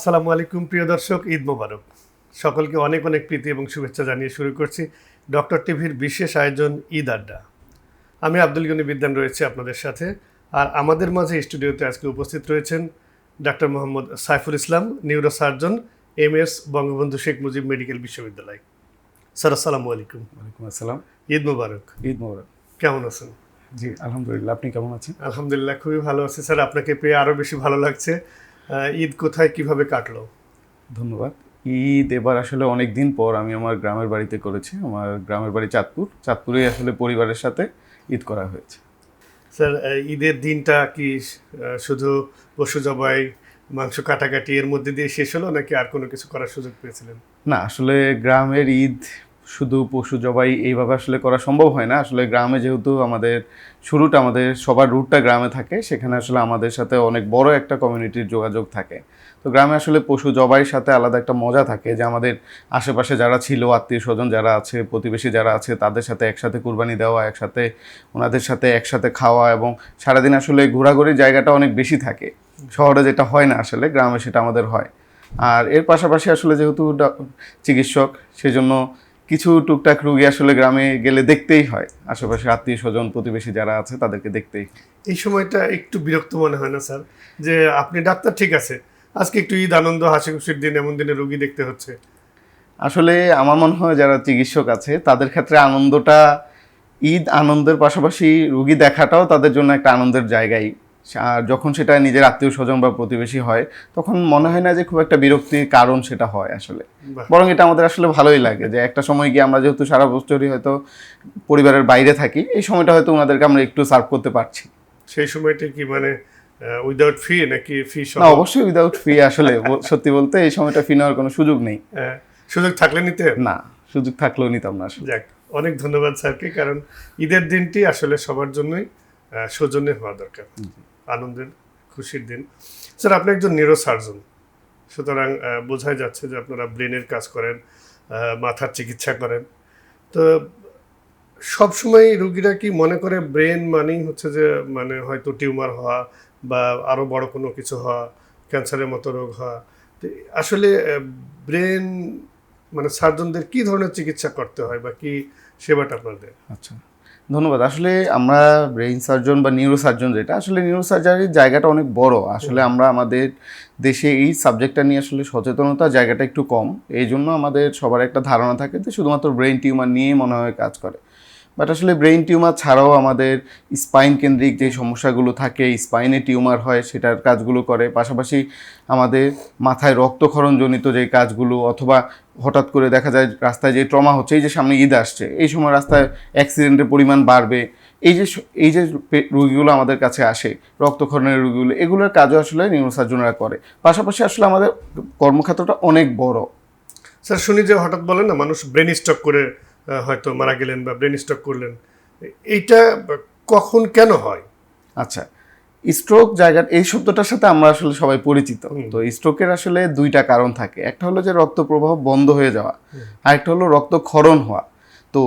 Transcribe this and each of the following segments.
আসসালামু আলাইকুম প্রিয় দর্শক ঈদ মোবারক। সকলকে অনেক অনেক প্রীতি এবং শুভেচ্ছা জানিয়ে শুরু করছি ডক্টর টিভির বিশেষ আয়োজন ঈদ আড্ডা। আমি আব্দুল গনি বিদ্যান রয়েছে আপনাদের সাথে আর আমাদের মাঝে স্টুডিওতে আজকে উপস্থিত রয়েছেন doctor Mohammad Saiful Islam neurosurgeon M S Bangabandhu Sheikh Mujib medical বিশ্ববিদ্যালয়। স্যার আসসালামু আলাইকুম। ওয়ালাইকুম আসসালাম। ঈদ মোবারক। ঈদ মোবারক। কেমন আছেন? জি আলহামদুলিল্লাহ আপনি কেমন আছেন? আলহামদুলিল্লাহ খুবই ভালো আছি। স্যার আপনাকে পেয়ে আরও বেশি ভালো লাগছে। ঈদ কোথায় কীভাবে কাটলো? ধন্যবাদ। ঈদ এবার আসলে অনেক দিন পর আমি আমার গ্রামের বাড়িতে করেছি। আমার গ্রামের বাড়ি চাঁদপুর। চাঁদপুরেই আসলে পরিবারের সাথে ঈদ করা হয়েছে। স্যার ঈদের দিনটা কি শুধু পশু জবাই মাংস কাটাকাটি এর মধ্যে দিয়ে শেষ হলো নাকি আর কোনো কিছু করার সুযোগ পেয়েছিলেন? না আসলে গ্রামের ঈদ শুধু পশু জবাই এইভাবে আসলে করা সম্ভব হয় না। আসলে গ্রামে যেহেতু আমাদের শুরুটা আমাদের সবার রুটটা গ্রামে থাকে, সেখানে আসলে আমাদের সাথে অনেক বড় একটা কমিউনিটির যোগাযোগ থাকে। তো গ্রামে আসলে পশু জবাইয়ের সাথে আলাদা একটা মজা থাকে যে আমাদের আশেপাশে যারা ছিল আত্মীয় স্বজন যারা আছে, প্রতিবেশী যারা আছে, তাদের সাথে একসাথে কুরবানি দেওয়া, একসাথে ওনাদের সাথে একসাথে খাওয়া এবং সারাদিন আসলে ঘোরাঘুরির জায়গাটা অনেক বেশি থাকে। শহরে যেটা হয় না আসলে, গ্রামে সেটা আমাদের হয়। আর এর পাশাপাশি আসলে যেহেতু চিকিৎসক, সেজন্য কিছু টুকটাক রুগী আসলে গ্রামে গেলে দেখতেই হয়। আশেপাশে আত্মীয় স্বজন প্রতিবেশী যারা আছে তাদেরকে দেখতেই এই সময়টা একটু বিরক্ত মনে হয় না স্যার? যে আপনি ডাক্তার ঠিক আছে। আজকে একটু ঈদ আনন্দ হাসি খুশির দিন এমন দিনে রুগী দেখতে হচ্ছে। আসলে আমার মনে হয় যারা চিকিৎসক আছে তাদের ক্ষেত্রে আনন্দটা ঈদ আনন্দের পাশাপাশি রুগী দেখাটাও তাদের জন্য একটা আনন্দের জায়গায় আর যখন সেটা নিজের আত্মীয় স্বজন বা প্রতিবেশী হয় তখন মনে হয় না যে খুব একটা বিরক্তির কারণ সেটা হয় আসলে। বরং এটা আমাদের আসলে ভালোই লাগে যে একটা সময় গিয়ে আমরা যেহেতু সারা বছরই হয়তো পরিবারের বাইরে থাকি এই সময়টা হয়তো ওনাদেরকে আমরা একটু সার্ভ করতে পারছি। সেই সময়টা কি মানে উইদাউট ফি নাকি ফি না অবশ্যই উইদাউট ফি আসলে সত্যি বলতে এই সময়টা ফি নেওয়ার কোনো সুযোগ নেই। সুযোগ থাকলে নিতে? না সুযোগ থাকলেও নিতাম না আসলে। যাক অনেক ধন্যবাদ স্যারকে কারণ ঈদের দিনটি আসলে সবার জন্যই সৌজন্যে হওয়া দরকার। আনন্দের, খুশির দিন। স্যার, আপনি একজন নিউরো সার্জন সুতরাং বোঝাই যাচ্ছে যে আপনারা ব্রেনের কাজ করেন মাথার চিকিৎসা করেন। তো সবসময় রুগীরা কি মনে করে ব্রেন মানেই হচ্ছে যে মানে হয়তো টিউমার হওয়া বা আরও বড় কোনো কিছু হওয়া, ক্যান্সারের মতো রোগ হওয়া? আসলে ব্রেন মানে সার্জনদের কি ধরনের চিকিৎসা করতে হয় বা কি সেবাটা আপনাদের? আচ্ছা। ধন্যবাদ। আসলে আমরা ব্রেইন সার্জন বা নিউরো সার্জন যেটা, আসলে নিউরো সার্জারির জায়গাটা অনেক বড়। আসলে আমরা আমাদের দেশে এই সাবজেক্টটা নিয়ে আসলে সচেতনতা জায়গাটা একটু কম। এই জন্য আমাদের সবার একটা ধারণা থাকে যে শুধুমাত্র ব্রেইন টিউমার নিয়ে মনে হয় কাজ করে। বাট আসলে ব্রেইন টিউমার ছাড়াও আমাদের স্পাইন কেন্দ্রিক যে সমস্যাগুলো থাকে স্পাইনে টিউমার হয়, সেটার কাজগুলো করে। পাশাপাশি আমাদের মাথায় রক্তক্ষরণজনিত যে কাজগুলো, অথবা হঠাৎ করে দেখা যায় রাস্তায় যে ট্রমা হচ্ছে, এই যে সামনে ঈদ আসছে, এই সময় রাস্তায় অ্যাক্সিডেন্টের পরিমাণ বাড়বে, এই যে এই যে রোগীগুলো আমাদের কাছে আসে, রক্তক্ষরণের রোগীগুলো, এগুলোর কাজও আসলে নিউরোসার্জনরা করে। পাশাপাশি আসলে আমাদের কর্মক্ষেত্রটা অনেক বড়। স্যার, শুনি যে হঠাৎ বলেন না, মানুষ ব্রেন স্ট্রোক করে হয়তো মারা গেলেন বা ব্রেন স্ট্রোক করলেন। এইটা কখন কেন হয়? আচ্ছা স্ট্রোক জায়গা এই শব্দটার সাথে আমরা আসলে সবাই পরিচিত। তো স্ট্রোকের আসলে দুইটা কারণ থাকে। একটা হলো যে রক্ত প্রবাহ বন্ধ হয়ে যাওয়া আর আরেকটা হলো রক্তক্ষরণ হওয়া। তো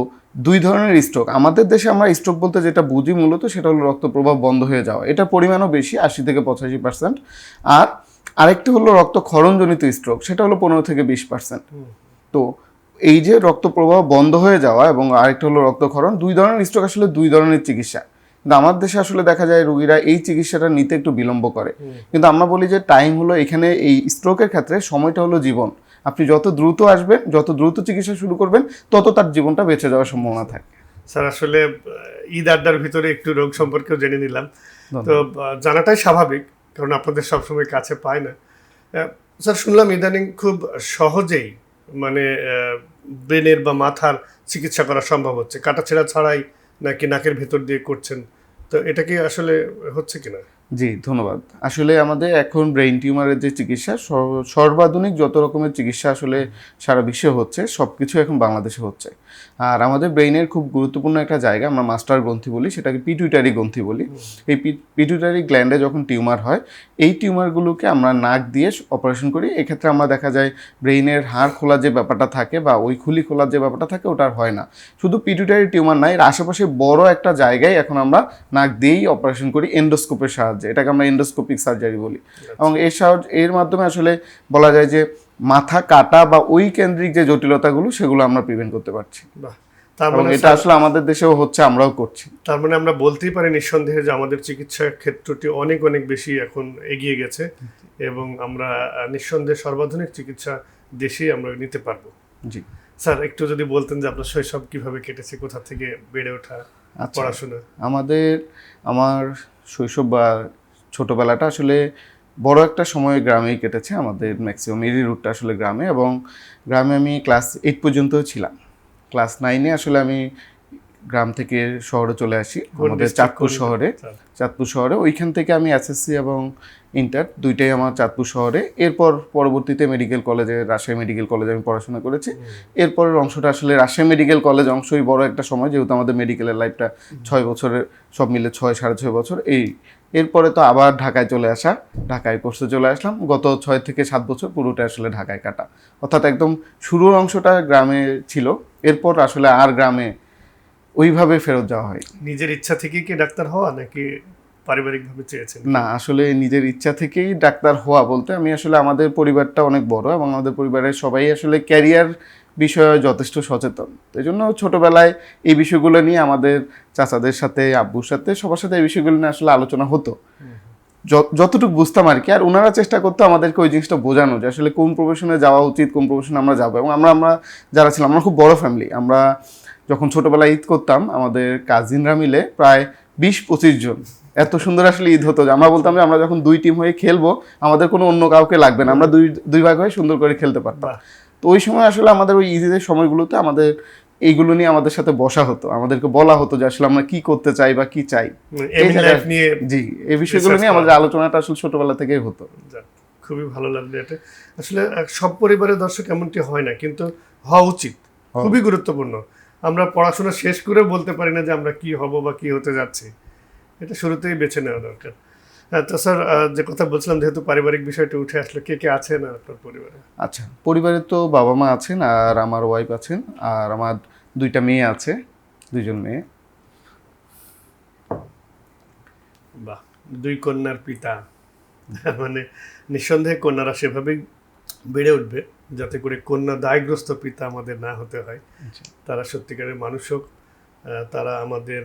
দুই ধরনের স্ট্রোক। আমাদের দেশে আমরা স্ট্রোক বলতে যেটা বুঝি মূলত সেটা হলো রক্ত প্রবাহ বন্ধ হয়ে যাওয়া। এটা পরিমাণও বেশি আশি থেকে পঁচাশি পার্সেন্ট। আর আরেকটি হলো রক্তক্ষরণজনিত স্ট্রোক সেটা হলো পনেরো থেকে বিশ পার্সেন্ট। তো এই যে রক্ত প্রবাহ বন্ধ হয়ে যাওয়া এবং আরেকটা হলো রক্তক্ষরণ দুই ধরনের স্ট্রোক আসলে দুই ধরনের চিকিৎসা। কিন্তু আমার দেশে আসলে দেখা যায় রোগীরা এই চিকিৎসাটা নিতে একটু বিলম্ব করে। কিন্তু আমরা বলি যে টাইম হলো এখানে এই স্ট্রোকের ক্ষেত্রে সময়টা হলো জীবন। আপনি যত দ্রুত আসবেন যত দ্রুত চিকিৎসা শুরু করবেন তত তার জীবনটা বেঁচে যাওয়ার সম্ভাবনা থাকে। স্যার আসলে ঈদ আড্ডার ভিতরে একটু রোগ সম্পর্কেও জেনে নিলাম। তো জানাটাই স্বাভাবিক কারণ আপনাদের সবসময় কাছে পায় না। স্যার শুনলাম ইদানিং খুব সহজেই মানে ব্রেনের বা মাথার চিকিৎসা করা সম্ভব হচ্ছে? কাটা ছেঁড়া ছাড়াই নাকি নাকের ভেতর দিয়ে করছেন? তো এটা কি আসলে হচ্ছে কিনা? জি, ধন্যবাদ। আসলে আমাদের এখন ব্রেইন টিউমারের যে চিকিৎসা সর্বাধুনিক যত রকমের চিকিৎসা আসলে সারা বিশ্বে হচ্ছে সব কিছু এখন বাংলাদেশে হচ্ছে। আর আমাদের ব্রেইনের খুব গুরুত্বপূর্ণ একটা জায়গা আমরা মাস্টার গ্রন্থি বলি সেটাকে পিটুইটারি গ্রন্থি বলি। এই পিটুইটারি গ্ল্যান্ডে যখন টিউমার হয় এই টিউমারগুলোকে আমরা নাক দিয়ে অপারেশন করি। এক্ষেত্রে আমরা দেখা যায় ব্রেইনের হাড় খোলা যে ব্যাপারটা থাকে বা ওই খুলি খোলার যে ব্যাপারটা থাকে ওটা আর হয় না। শুধু পিটুইটারি টিউমার নাই এর আশেপাশে বড় একটা জায়গায় এখন আমরা নাক দিয়েই অপারেশন করি এন্ডোস্কোপের সাহায্যে সাহায্যে এটাকে আমরা এন্ডোস্কোপিক সার্জারি বলি। এবং এর সাহায্য এর মাধ্যমে আসলে বলা যায় যে মাথা কাটা বা ওই কেন্দ্রিক যে জটিলতাগুলো সেগুলো আমরা প্রিভেন্ট করতে পারছি। তার মানে এটা আসলে আমাদের দেশেও হচ্ছে আমরাও করছি। তার মানে আমরা বলতেই পারি নিঃসন্দেহে যে আমাদের চিকিৎসা ক্ষেত্রটি অনেক অনেক বেশি এখন এগিয়ে গেছে এবং আমরা নিঃসন্দেহে সর্বাধুনিক চিকিৎসা দেশেই আমরা নিতে পারব। জি। স্যার একটু যদি বলতেন যে আপনার শৈশব কীভাবে কেটেছে কোথা থেকে বেড়ে ওঠা আচ্ছা পড়াশোনা? আমাদের আমার শৈশব বা ছোটবেলাটা আসলে বড় একটা সময় গ্রামেই কেটেছে আমাদের ম্যাক্সিমাম এরি রুটটা আসলে গ্রামে এবং গ্রামে আমি ক্লাস এইট পর্যন্ত ছিলাম। ক্লাস নাইনে আসলে আমি গ্রাম থেকে শহরে চলে আসি আমাদের চাঁদপুর শহরে। চাঁদপুর শহরে ওইখান থেকে আমি এসএসসি এবং ইন্টার দুইটাই আমার চাঁদপুর শহরে। এরপর পরবর্তীতে মেডিকেল কলেজে রাজশাহী মেডিকেল কলেজে আমি পড়াশোনা করেছি। এরপরের অংশটা আসলে রাজশাহী মেডিকেল কলেজ অংশই বড় একটা সময় যেহেতু আমাদের মেডিকেলের লাইফটা ছয় বছরের সব মিলে ছয় সাড়ে ছয় বছর। এই এরপরে তো আবার ঢাকায় চলে আসা ঢাকায় কোর্সে চলে আসলাম। গত ছয় থেকে সাত বছর পুরোটা আসলে ঢাকায় কাটা। অর্থাৎ একদম শুরুর অংশটা গ্রামে ছিল এরপর আসলে আর গ্রামে ওইভাবে ফেরত যাওয়া হয় নিজের ইচ্ছা থেকেই কি ডাক্তার হওয়া নাকি পারিবারিকভাবে চেয়েছেন? না আসলে নিজের ইচ্ছা থেকেই ডাক্তার হওয়া বলতে আমি আসলে আমাদের পরিবারটা অনেক বড় এবং আমাদের পরিবারের সবাই আসলে ক্যারিয়ার বিষয়ে যথেষ্ট সচেতন। এই জন্য ছোটবেলায় এই বিষয়গুলো নিয়ে আমাদের চাচাদের সাথে, আব্বুর সাথে সবার সাথে এই বিষয়গুলো নিয়ে আসলে আলোচনা হতো। যতটুকু বুঝতাম আর কি। আর ওনারা চেষ্টা করতো আমাদেরকে ওই জিনিসটা বোঝানো যে আসলে কোন প্রফেশনে যাওয়া উচিত, কোন প্রফেশনে আমরা যাব। এবং আমরা আমরা যারা ছিলাম, আমরা খুব বড় ফ্যামিলি আমরা যখন ছোটোবেলায় ঈদ করতাম, আমাদের কাজিনরা মিলে প্রায় বিশ পঁচিশ জন। এত সুন্দর আসলে ঈদ হতো যে আমরা বলতাম যে আমরা যখন দুই টিম হয়ে খেলব, আমাদের কোনো অন্য কাউকে লাগবে না। আমরা দুই দুই ভাগ হয়ে সুন্দর করে খেলতে পারতাম। তো ওই সময় আসলে আমাদের ওই ঈদের সময়গুলোতে আমাদের এইগুলো নিয়ে আমাদের সাথে বসা হতো। আমাদেরকে বলা হতো যে আসলে আমরা কি করতে চাই বা কি চাই। নিয়ে জি এই বিষয়গুলো নিয়ে আমাদের আলোচনাটা আসলে ছোটবেলা থেকেই হতো। খুবই ভালো লাগল এটা। আসলে সব পরিবারের দর্শক এমনটি হয় না কিন্তু হওয়া উচিত। খুবই গুরুত্বপূর্ণ। আমরা পড়াশোনা শেষ করে বলতে পারি না যে আমরা কি হব বা কি হতে যাচ্ছি। এটা শুরুতেই বেছে নেওয়া দরকার। হ্যাঁ, তো স্যার যে কথা বলছিলাম যেহেতু পারিবারিক বিষয়টি উঠে আসলো কে কে আছেন আপনার পরিবারে? আচ্ছা পরিবারে তো বাবা মা আছেন আর আমার ওয়াইফ আছেন আর আমার দুইটা মেয়ে আছে দুইজন মেয়ে। বাহ দুই কন্যার পিতা। মানে নিঃসন্দেহে কন্যারা সেভাবেই বেড়ে উঠবে যাতে করে কন্যা দায়গ্রস্ত পিতা আমাদের না হতে হয়। তারা সত্যিকারের মানুষ হোক আহ, তারা আমাদের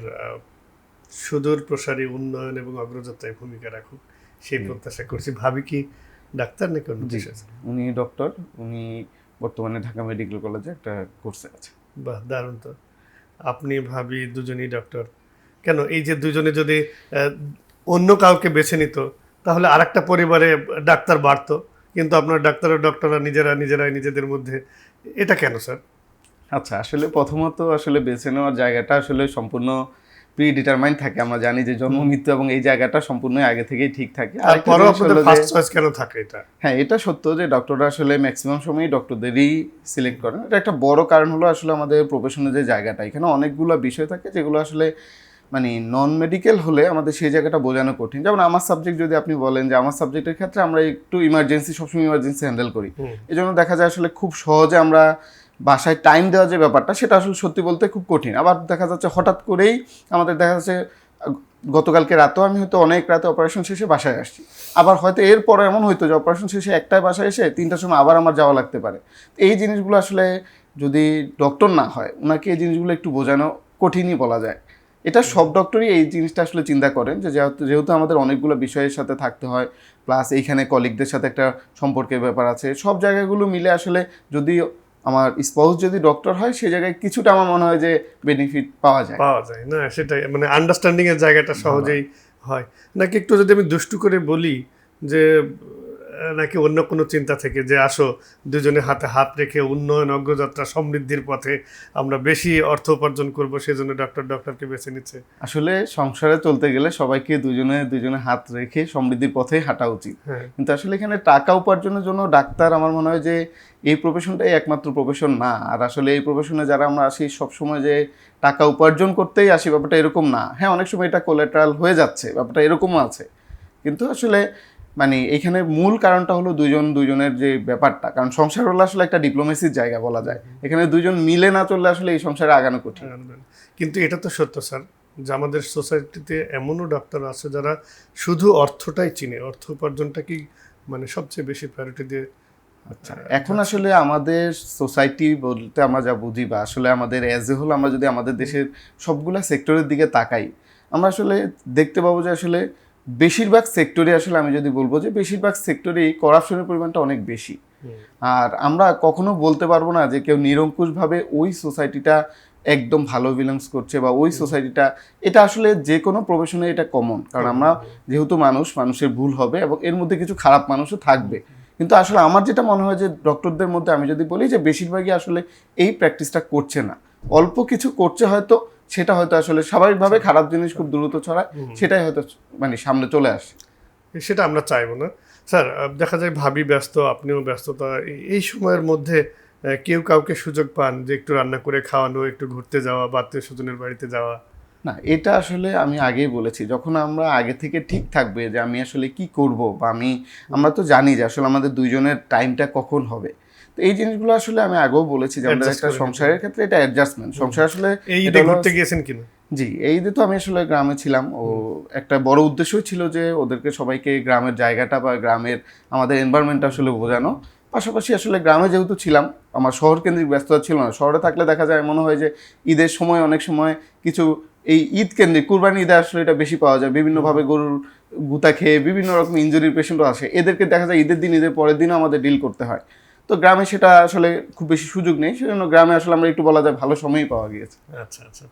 সুদূর প্রসারী উন্নয়ন এবং অগ্রযাত্রায় ভূমিকা রাখুক সেই প্রত্যাশা করছি। ভাবি কি ডাক্তার নাকি অন্য? উনি ডক্টর উনি বর্তমানে ঢাকা মেডিকেল কলেজে একটা কোর্সে আছে বাহ দারুণ তো। আপনি ভাবি দুজনেই ডক্টর। কেন এই যে দুজনে যদি অন্য কাউকে বেছে নিত তাহলে আরেকটা পরিবারে ডাক্তার বাড়তো। কিন্তু আপনার ডাক্তার ও ডক্টররা নিজেরা নিজেরাই নিজেদের মধ্যে এটা কেন স্যার? আচ্ছা আসলে প্রথমত আসলে বেছে নেওয়ার জায়গাটা আসলে সম্পূর্ণ প্রি ডিটারমাইন থাকে আমরা জানি যে জন্ম মৃত্যু এবং এই জায়গাটা সম্পূর্ণ আগে থেকেই ঠিক থাকে। কেন থাকে এটা? হ্যাঁ এটা সত্য যে ডক্টররা আসলে ম্যাক্সিমাম সময়ই ডক্টরদেরই সিলেক্ট করেন। এটা একটা বড় কারণ হলো আসলে আমাদের প্রফেশনের যে জায়গাটা এখানে অনেকগুলো বিষয় থাকে যেগুলো আসলে মানে নন মেডিকেল হলে আমাদের সেই জায়গাটা বোঝানো কঠিন। যেমন আমার সাবজেক্ট যদি আপনি বলেন যে আমার সাবজেক্টের ক্ষেত্রে আমরা একটু ইমার্জেন্সি সবসময় ইমার্জেন্সি হ্যান্ডেল করি। এই জন্য দেখা যায় আসলে খুব সহজে আমরা বাসায় টাইম দেওয়া যে ব্যাপারটা, সেটা আসলে সত্যি বলতে খুব কঠিন। আবার দেখা যাচ্ছে হঠাৎ করেই আমাদের দেখা যাচ্ছে, গতকালকে রাতেও আমি হয়তো অনেক রাতে অপারেশন শেষে বাসায় আসছি। আবার হয়তো এরপরে এমন হইতো যে অপারেশন শেষে একটাই বাসায় এসে তিনটার সময় আবার আমার যাওয়া লাগতে পারে। এই জিনিসগুলো আসলে যদি ডক্টর না হয় ওনাকে এই জিনিসগুলো একটু বোঝানো কঠিনই বলা যায়। এটা সব ডক্টরই এই জিনিসটা আসলে চিন্তা করেন যে যেহেতু আমাদের অনেকগুলো বিষয়ের সাথে থাকতে হয় প্লাস এইখানে কলিগদের সাথে একটা সম্পর্কের ব্যাপার আছে, সব জায়গাগুলো মিলে আসলে যদি আমার স্পাউস যদি ডক্টর হয় সেই জায়গায় কিছুটা আমার মনে হয় যে বেনিফিট পাওয়া যায়। পাওয়া যায় না? সেটাই মানে আন্ডারস্ট্যান্ডিংয়ের জায়গাটা সহজেই হয়। নাকি একটু যদি আমি দুষ্টু করে বলি যে নাকি অন্য কোনো চিন্তা থেকে যে আসো দুজনে হাতে হাত রেখে উন্নয়ন অগ্রযাত্রা সমৃদ্ধির পথে আমরা বেশি অর্থ উপার্জন করব সেজন্য ডক্টর ডক্টরকে বেছে নিচ্ছে। আসলে সংসারে চলতে গেলে সবাইকে দুজনে দুজনে হাত রেখে সমৃদ্ধির পথেই হাঁটা উচিত। হ্যাঁ। কিন্তু আসলে এখানে টাকা উপার্জনের জন্য ডাক্তার আমার মনে হয় যে এই প্রফেশনটাই একমাত্র প্রফেশন না। আর আসলে এই প্রফেশনে যারা আমরা আসি সবসময় যে টাকা উপার্জন করতেই আসি ব্যাপারটা এরকম না। হ্যাঁ অনেক সময় এটা কোলেট্রাল হয়ে যাচ্ছে ব্যাপারটা এরকমও আছে। কিন্তু আসলে মানে এখানে মূল কারণটা হলো দুজন দুজনের যে ব্যাপারটা। কারণ সংসার হলো আসলে একটা ডিপ্লোমেসির জায়গা বলা যায়। এখানে দুজন মিলে না চললে আসলে এই সংসারে আগানো কঠিন। কিন্তু এটা তো সত্য স্যার। যে আমাদের সোসাইটিতে এমনও ডাক্তার আছে যারা শুধু অর্থটাই চিনে। অর্থ উপার্জনটাকেই মানে সবচেয়ে বেশি প্রায়োরিটি দিয়ে আচ্ছা এখন আসলে আমাদের সোসাইটি বলতে আমরা যা বুঝি বা আসলে আমাদের অ্যাজ এ হোল আমরা যদি আমাদের দেশের সবগুলা সেক্টরের দিকে তাকাই আমরা আসলে দেখতে পাবো যে আসলে বেশিরভাগ সেক্টরে আসলে আমি যদি বলব যে বেশিরভাগ সেক্টরেই করাপশনের পরিমাণটা অনেক বেশি। আর আমরা কখনো বলতে পারব না যে কেউ নিরঙ্কুশভাবে ওই সোসাইটিটা একদম ভালো বিলংস করছে বা ওই সোসাইটিটা এটা আসলে যে কোনো প্রফেশনে এটা কমন কারণ আমরা যেহেতু মানুষ মানুষের ভুল হবে এবং এর মধ্যে কিছু খারাপ মানুষও থাকবে। কিন্তু আসলে আমার যেটা মনে হয় যে ডক্টরদের মধ্যে আমি যদি বলি যে বেশিরভাগই আসলে এই প্র্যাকটিসটা করছে না। অল্প কিছু করছে হয়তো সেটা হয়তো আসলে স্বাভাবিকভাবে খারাপ জিনিস খুব দ্রুত ছড়ায় সেটাই হয়তো মানে সামনে চলে আসে। সেটা আমরা চাইব না। স্যার দেখা যায় ভাবি ব্যস্ত আপনিও ব্যস্ততা এই- এই সময়ের মধ্যে কেউ কাউকে সুযোগ পান যে একটু রান্না করে খাওয়ানো একটু ঘুরতে যাওয়া বা আত্মীয় স্বজনের বাড়িতে যাওয়া? না এটা আসলে আমি আগেই বলেছি যখন আমরা আগে থেকে ঠিক থাকবে যে আমি আসলে কি করব বা আমি আমরা তো জানি যে আসলে আমাদের দুইজনের টাইমটা কখন হবে। তো এই জিনিসগুলো আসলে আমি আগেও বলেছি যে আমাদের একটা সংসারের ক্ষেত্রে এটা অ্যাডজাস্টমেন্ট সংসার আসলে এই ঈদে ঘুরতে গিয়েছেন কিনা? জি এই তো আমি আসলে গ্রামে ছিলাম। ও একটা বড় উদ্দেশ্যই ছিল যে ওদেরকে সবাইকে গ্রামের জায়গাটা বা গ্রামের আমাদের এনভায়রনমেন্টটা আসলে বোঝানো। পাশাপাশি আসলে গ্রামে যেহেতু ছিলাম আমার শহর কেন্দ্রিক ব্যস্ততা ছিল না। শহরে থাকলে দেখা যায় মনে হয় যে ঈদের সময় অনেক সময় কিছু এই ঈদ কেন্দ্রিক কুরবানি ঈদে আসলে এটা বেশি পাওয়া যায়। বিভিন্নভাবে গরুর গুতা খেয়ে বিভিন্ন রকম ইঞ্জুরির পেশেন্টও আসে। এদেরকে দেখা যায় ঈদের দিন ঈদের পরের দিনও আমাদের ডিল করতে হয়। তো গ্রামে সেটা আসলে খুব বেশি সুযোগ নেই সেজন্য গ্রামে আসলে আমরা একটু বলা যায় ভালো সময়ই পাওয়া গিয়েছে। আচ্ছা আচ্ছা।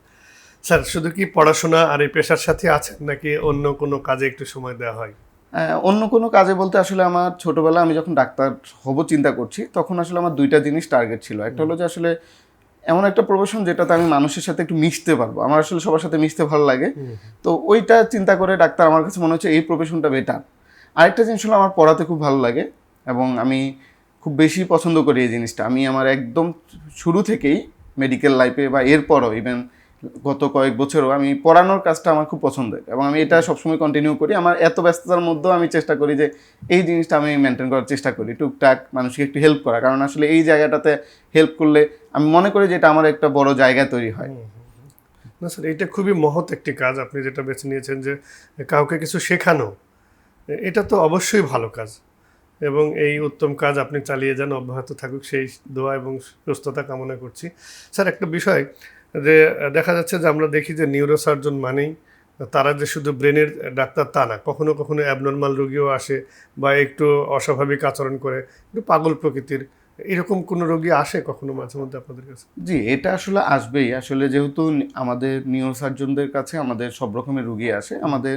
স্যার শুধু কি পড়াশোনা আর এই পেশার সাথে আছেন নাকি অন্য কোনো কাজে একটু সময় দেওয়া হয়? আহ, অন্য কোনো কাজে বলতে আসলে আমার ছোটবেলা আমি যখন ডাক্তার হব চিন্তা করছি তখন আসলে আমার দুইটা জিনিস টার্গেট ছিল। একটা হলো যে আসলে এমন একটা প্রফেশন যেটাতে আমি মানুষের সাথে একটু মিশতে পারব। আমার আসলে সবার সাথে মিশতে ভালো লাগে। তো ওইটা চিন্তা করে ডাক্তার আমার কাছে মনে হচ্ছে এই প্রফেশনটা বেটার আরেকটা জিনিস হলো আমার পড়াতে খুব ভালো লাগে এবং আমি খুব বেশি পছন্দ করি এই জিনিসটা। আমি আমার একদম শুরু থেকেই মেডিকেল লাইফে বা এরপরও ইভেন গত কয়েক বছরও আমি পড়ানোর কাজটা আমার খুব পছন্দের এবং আমি এটা সবসময় কন্টিনিউ করি। আমার এত ব্যস্ততার মধ্যেও আমি চেষ্টা করি যে এই জিনিসটা আমি মেনটেন করার চেষ্টা করি টুকটাক মানুষকে একটু হেল্প করা কারণ আসলে এই জায়গাটাতে হেল্প করলে আমি মনে করি যে এটা আমার একটা বড় জায়গা তৈরি হয়। না স্যার এটা খুবই মহৎ একটি কাজ আপনি যেটা বেছে নিয়েছেন যে কাউকে কিছু শেখানো এটা তো অবশ্যই ভালো কাজ। এবং এই উত্তম কাজ আপনি চালিয়ে যান, অব্যাহত থাকুক, সেই দোয়া এবং সুস্থতা কামনা করছি। স্যার, একটা বিষয় যে, দেখা যাচ্ছে যে আমরা দেখি যে নিউরোসার্জন মানেই তারা যে শুধু ব্রেনের ডাক্তার তা না, কখনো কখনো অ্যাবনর্মাল রোগীও আসে বা একটু অস্বাভাবিক আচরণ করে, একটু পাগল প্রকৃতির, এরকম কোনো রোগী আসে কখনো মাঝে মধ্যে আপনাদের কাছে? জি, এটা আসলে আসবেই। আসলে যেহেতু আমাদের নিউরোসার্জনদের কাছে আমাদের সব রকমের রুগী আসে, আমাদের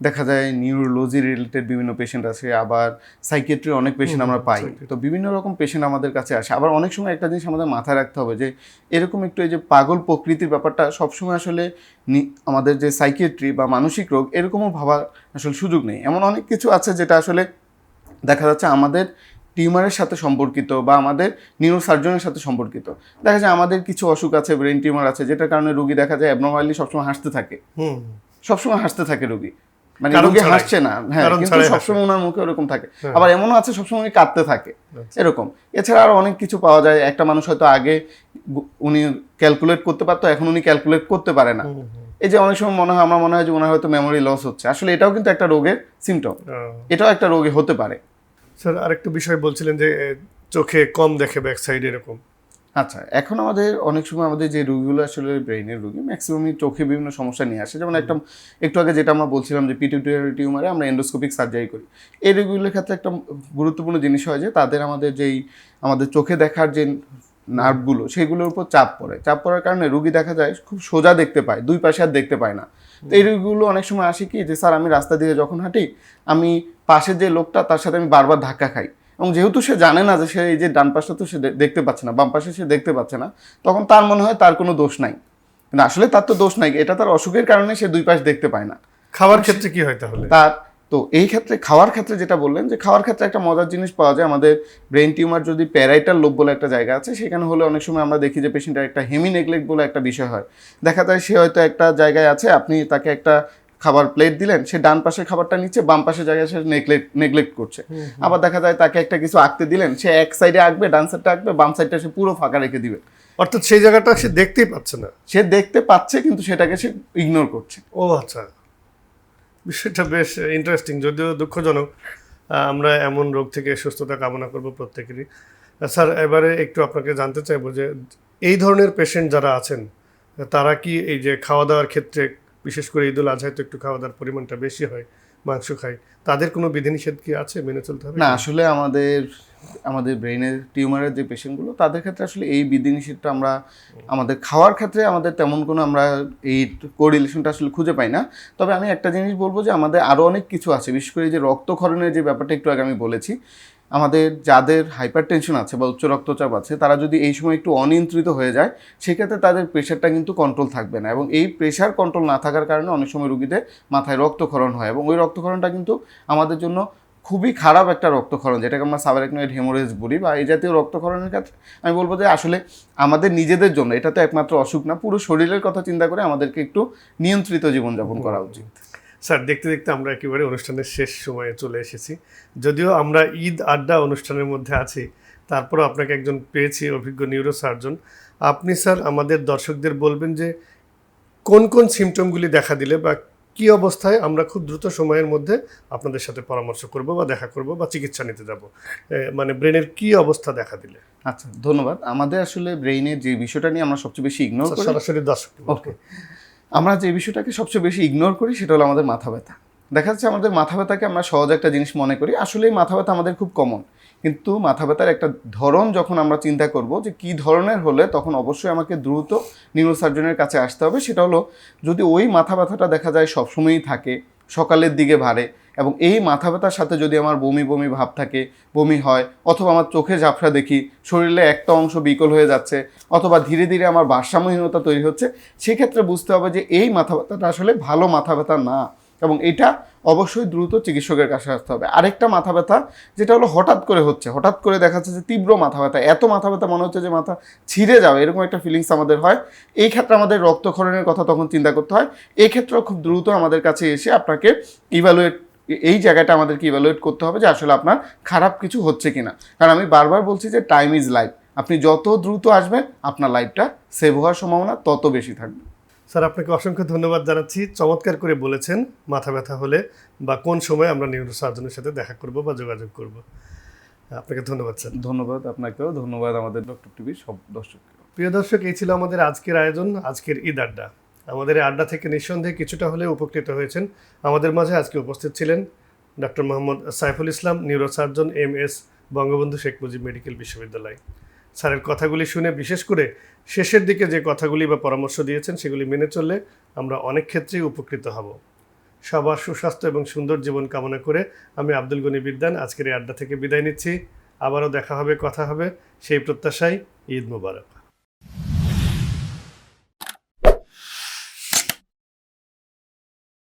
দেখা যায় নিউরোলজি রিলেটেড বিভিন্ন পেশেন্ট আছে আবার সাইকেট্রি অনেক পেশেন্ট আমরা পাই। তো বিভিন্ন রকম পেশেন্ট আমাদের কাছে আসে। আবার অনেক সময় একটা জিনিস আমাদের মাথায় রাখতে হবে যে এরকম একটু এই যে পাগল প্রকৃতির ব্যাপারটা সবসময় আসলে আমাদের যে সাইকেট্রি বা মানসিক রোগ এরকমও ভাবার আসলে সুযোগ নেই। এমন অনেক কিছু আছে যেটা আসলে দেখা যাচ্ছে আমাদের টিউমারের সাথে সম্পর্কিত বা আমাদের নিউরোসার্জনের সাথে সম্পর্কিত। দেখা যায় আমাদের কিছু অসুখ আছে ব্রেন টিউমার আছে যেটার কারণে রুগী দেখা যায় অ্যাবনর্মালি সবসময় হাসতে থাকে। হুম। সবসময় হাসতে থাকে রুগী। মানে রুগী। হাসছে না। হ্যাঁ কিন্তু সবসময় ওনার মুখে ওরকম থাকে। আবার এমনও আছে সবসময় কাঁদতে থাকে। আচ্ছা। এরকম। এছাড়া আরও অনেক কিছু পাওয়া যায়। একটা মানুষ হয়তো আগে উনি ক্যালকুলেট করতে পারতো এখন উনি ক্যালকুলেট করতে পারে না। এই যে অনেক সময় মনে হয় আমার মনে হয় যে ওনার হয়তো মেমোরি লস হচ্ছে। আসলে এটাও কিন্তু একটা রোগের সিমটম এটাও একটা রোগে হতে পারে। স্যার আরেকটা বিষয় বলছিলেন যে চোখে কম দেখে ব্যাক সাইড এরকম। আচ্ছা এখন আমাদের অনেক সময় আমাদের যে রোগীগুলো আসলে ব্রেইনের রোগী ম্যাক্সিমামই চোখে বিভিন্ন সমস্যা নিয়ে আসে। যেমন একটা একটু আগে যেটা আমরা বলছিলাম যে পিটুইটারি টিউমারে আমরা এন্ডোস্কোপিক সার্জারি করি। এই রোগীগুলোর ক্ষেত্রে একটা গুরুত্বপূর্ণ জিনিস হয় যে তাদের আমাদের যেই আমাদের চোখে দেখার যে নার্ভগুলো সেগুলোর উপর চাপ পড়ে। চাপ পড়ার কারণে রুগী দেখা যায় খুব সোজা দেখতে পায় দুই পাশে আর দেখতে পায় না। তো এই রুগীগুলো অনেক সময় আসে কি যে স্যার আমি রাস্তা দিয়ে যখন হাঁটি আমি পাশের যে লোকটা তার সাথে আমি বারবার ধাক্কা খাই। এবং যেহেতু সে জানে না যে সে এই যে ডান পাশটা তো সে দেখতে পাচ্ছে না বাম পাশে সে দেখতে পাচ্ছে না তখন তার মনে হয় তার কোনো দোষ নাই। কিন্তু আসলে তার তো দোষ নাই এটা তার অসুখের কারণে সে দুই পাশ দেখতে পায় না। খাওয়ার ক্ষেত্রে কি হয় তাহলে? তার তো এই ক্ষেত্রে খাওয়ার ক্ষেত্রে যেটা বললেন যে খাওয়ার ক্ষেত্রে একটা মজার জিনিস পাওয়া যায় আমাদের ব্রেন টিউমার যদি প্যারাইটাল লোভ বলে একটা জায়গা আছে সেখানে হলে অনেক সময় আমরা দেখি যে পেশেন্টের একটা হেমি নেগলেক্ট বলে একটা বিষয় হয়। দেখা যায় সে হয়তো একটা জায়গায় আছে আপনি তাকে একটা খাবার প্লেট দিলেন সে ডান পাশের খাবারটা নিচ্ছে বাম পাশের জায়গায় সে নেগলেক্ট নেগলেক্ট করছে। আবার দেখা যায় তাকে একটা কিছু আঁকতে দিলেন সে এক সাইডে আঁকবে ডান সাইডটা আঁকবে বাম সাইডটা সে পুরো ফাঁকা রেখে দিবে। অর্থাৎ সেই জায়গাটা সে দেখতেই পাচ্ছে না। সে দেখতে পাচ্ছে কিন্তু সেটাকে সে ইগনোর করছে। ও আচ্ছা। বিষয়টা বেশ ইন্টারেস্টিং যদিও দুঃখজনক। আমরা এমন রোগ থেকে সুস্থতা কামনা করব প্রত্যেকেরই। স্যার এবারে একটু আপনাকে জানতে চাইব যে এই ধরনের পেশেন্ট যারা আছেন তারা কি এই যে খাওয়া দাওয়ার ক্ষেত্রে বিশেষ করে ঈদুল আজহায় তো একটু খাওয়া দাওয়ার পরিমাণটা বেশি হয়, মাংস খায় তাদের কোনো বিধিনিষেধ কি আছে মেনে চলতে হবে? না, আসলে আমাদের আমাদের ব্রেনের টিউমারের যে পেশেন্টগুলো, তাদের ক্ষেত্রে আসলে এই বিধিনিষেধটা আমরা, আমাদের খাওয়ার ক্ষেত্রে আমাদের তেমন কোনো আমরা এই কোরিলেশনটা আসলে খুঁজে পাই না। তবে আমি একটা জিনিস বলব যে আমাদের আরও অনেক কিছু আছে, বিশেষ করে যে রক্তক্ষরণের যে ব্যাপারটা একটু আগে আমি বলেছি আমাদের যাদের হাইপার টেনশন আছে বা উচ্চ রক্তচাপ আছে, তারা যদি এই সময় একটু অনিয়ন্ত্রিত হয়ে যায়, সেক্ষেত্রে তাদের প্রেশারটা কিন্তু কন্ট্রোল থাকবে না এবং এই প্রেশার কন্ট্রোল না থাকার কারণে অনেক সময় রুগীদের মাথায় রক্তক্ষরণ হয় এবং ওই রক্তক্ষরণটা কিন্তু আমাদের জন্য খুবই খারাপ একটা রক্তক্ষরণ, যেটাকে আমরা সাবারেকনয়েড হেমোরেজ বলি বা এই জাতীয় রক্তক্ষরণের ক্ষেত্রে আমি বলব যে আসলে আমাদের নিজেদের জন্য, এটা তো একমাত্র অসুখ না, পুরো শরীরের কথা চিন্তা করে আমাদেরকে একটু নিয়ন্ত্রিত জীবনযাপন করা উচিত। স্যার দেখতে দেখতে আমরা একেবারে অনুষ্ঠানের শেষ সময়ে চলে এসেছি। যদিও আমরা ঈদ আড্ডা অনুষ্ঠানের মধ্যে আছি তারপরও আপনাকে একজন পেয়েছি অভিজ্ঞ নিউরো সার্জন আপনি স্যার আমাদের দর্শকদের বলবেন যে কোন কোন সিমটমগুলি দেখা দিলে বা কি অবস্থায় আমরা খুব দ্রুত সময়ের মধ্যে আপনাদের সাথে পরামর্শ করব বা দেখা করব বা চিকিৎসা নিতে যাব? মানে ব্রেনের কি অবস্থা দেখা দিলে? আচ্ছা ধন্যবাদ। আমাদের আসলে ব্রেইনের যে বিষয়টা নিয়ে আমরা সবচেয়ে বেশি ইগনোর সরাসরি দর্শক ওকে আমরা যে বিষয়টাকে সবচেয়ে বেশি ইগনোর করি, সেটা হলো আমাদের মাথা ব্যথা। দেখা যাচ্ছে আমাদের মাথা ব্যথাকে আমরা সহজ একটা জিনিস মনে করি, আসলে মাথা ব্যথা আমাদের খুব কমন কিন্তু মাথা ব্যথার একটা ধরন যখন আমরা চিন্তা করব যে কি ধরনের হলে তখন অবশ্যই আমাকে দ্রুত নিউরোসার্জনের কাছে আসতে হবে। সেটা হলো, যদি ওই মাথা ব্যথাটা দেখা যায় সবসময়ই থাকে, সকালের দিকে বাড়ে এবং এই মাথা ব্যথার সাথে যদি আমার বমি বমি ভাব থাকে, বমি হয়, অথবা আমার চোখে ঝাপসা দেখি, শরীরে একটা অংশ বিকল হয়ে যাচ্ছে, অথবা ধীরে ধীরে আমার ভারসাম্যহীনতা তৈরি হচ্ছে, সেক্ষেত্রে বুঝতে হবে যে এই মাথা ব্যথাটা আসলে ভালো মাথা ব্যথা না। এবং এটা অবশ্যই দ্রুত চিকিৎসকের কাছে আসতে হবে। আরেকটা মাথা ব্যথা যেটা হলো হঠাৎ করে হচ্ছে। হঠাৎ করে দেখা যাচ্ছে যে তীব্র মাথা ব্যথা এত মাথা ব্যথা মনে হচ্ছে যে মাথা ছিঁড়ে যাবে, এরকম একটা ফিলিংস আমাদের হয়। এই ক্ষেত্রে আমাদের রক্তক্ষরণের কথা তখন চিন্তা করতে হয়। এই ক্ষেত্রেও খুব দ্রুত আমাদের কাছে এসে আপনাকে ইভ্যালুয়েট এই জায়গাটা আমাদেরকে ইভ্যালুয়েট করতে হবে যে আসলে আপনার খারাপ কিছু হচ্ছে কিনা। কারণ আমি বারবার বলছি যে টাইম ইজ লাইফ আপনি যত দ্রুত আসবেন আপনার লাইফটা সেভ হওয়ার সম্ভাবনা তত বেশি থাকবে। স্যার আপনাকে অসংখ্য ধন্যবাদ জানাচ্ছি। চমৎকার করে বলেছেন মাথা ব্যথা হলে বা কোন সময় আমরা নিউরো সার্জনের সাথে দেখা করব বা যোগাযোগ করব। আপনাকে ধন্যবাদ স্যার। ধন্যবাদ আপনাকেও। ধন্যবাদ আমাদের ডক্টর টিভির সব দর্শককে প্রিয় দর্শক এই ছিল আমাদের আজকের আয়োজন আজকের ঈদ আড্ডা। আমাদের আড্ডা থেকে নিঃসন্দেহে কিছুটা হলে উপকৃত হয়েছেন। আমাদের মাঝে আজকে উপস্থিত ছিলেন doctor Mohammad Saiful Islam neurosurgeon M S Bangabandhu Sheikh Mujib medical বিশ্ববিদ্যালয়। স্যারের কথাগুলি শুনে বিশেষ করে শেষের দিকে যে কথাগুলি বা পরামর্শ দিয়েছেন সেগুলি মেনে চললে আমরা অনেক ক্ষেত্রেই উপকৃত হব। সবার সুস্বাস্থ্য এবং সুন্দর জীবন কামনা করে আমি আব্দুল গনি বিদ্যান আজকের এই আড্ডা থেকে বিদায় নিচ্ছি। আবারও দেখা হবে, কথা হবে। সেই প্রত্যাশায় ঈদ মোবারক।